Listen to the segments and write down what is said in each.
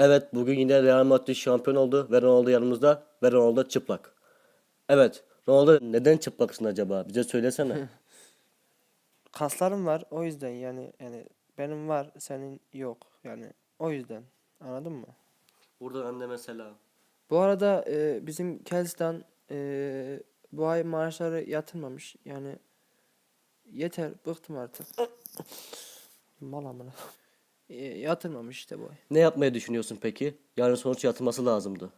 Evet bugün yine Real Madrid şampiyon oldu ve Ronaldo yanımızda ve Ronaldo çıplak. Evet Ronaldo neden çıplaksın acaba? Bize söylesene. Kaslarım var o yüzden yani yani benim var senin yok yani o yüzden anladın mı? Buradan anne mesela. Bu arada e, bizim Kels'ten e, bu ay maaşları yatırmamış yani yeter bıktım artık. Mal amına. E, yatırmamış işte bu ay. Ne yapmayı düşünüyorsun peki? Yarın sonuç yatılması lazımdı.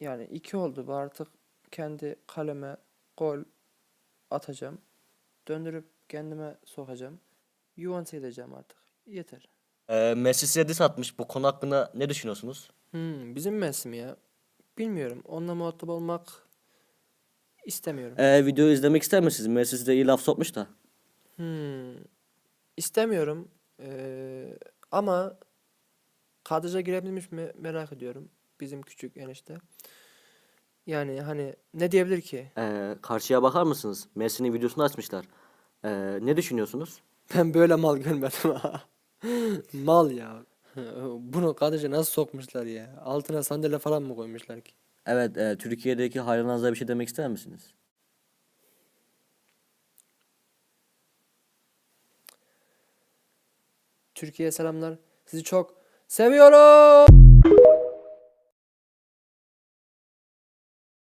Yani iki oldu bu artık kendi kaleme gol atacağım. Döndürüp kendime sokacağım. Juventus'a gideceğim artık. Yeter. Ee, Messi size diss atmış. Bu konu hakkında ne düşünüyorsunuz? Hmm, bizim Messi mi ya? Bilmiyorum. Onunla muhatap olmak istemiyorum. Ee, videoyu izlemek ister misiniz? Messi size iyi laf sokmuş da. Hmm, istemiyorum. Ee, ama kadraja girebilmiş mi merak ediyorum. Bizim küçük enişte. Yani hani ne diyebilir ki? Ee, karşıya bakar mısınız? Messi'nin videosunu açmışlar. Ee, ne düşünüyorsunuz? Ben böyle mal görmedim ha. Mal ya. Bunu kadraja nasıl sokmuşlar ya? Altına sandalye falan mı koymuşlar ki? Evet, e, Türkiye'deki hayranlarınıza bir şey demek ister misiniz? Türkiye'ye selamlar. Sizi çok seviyorum.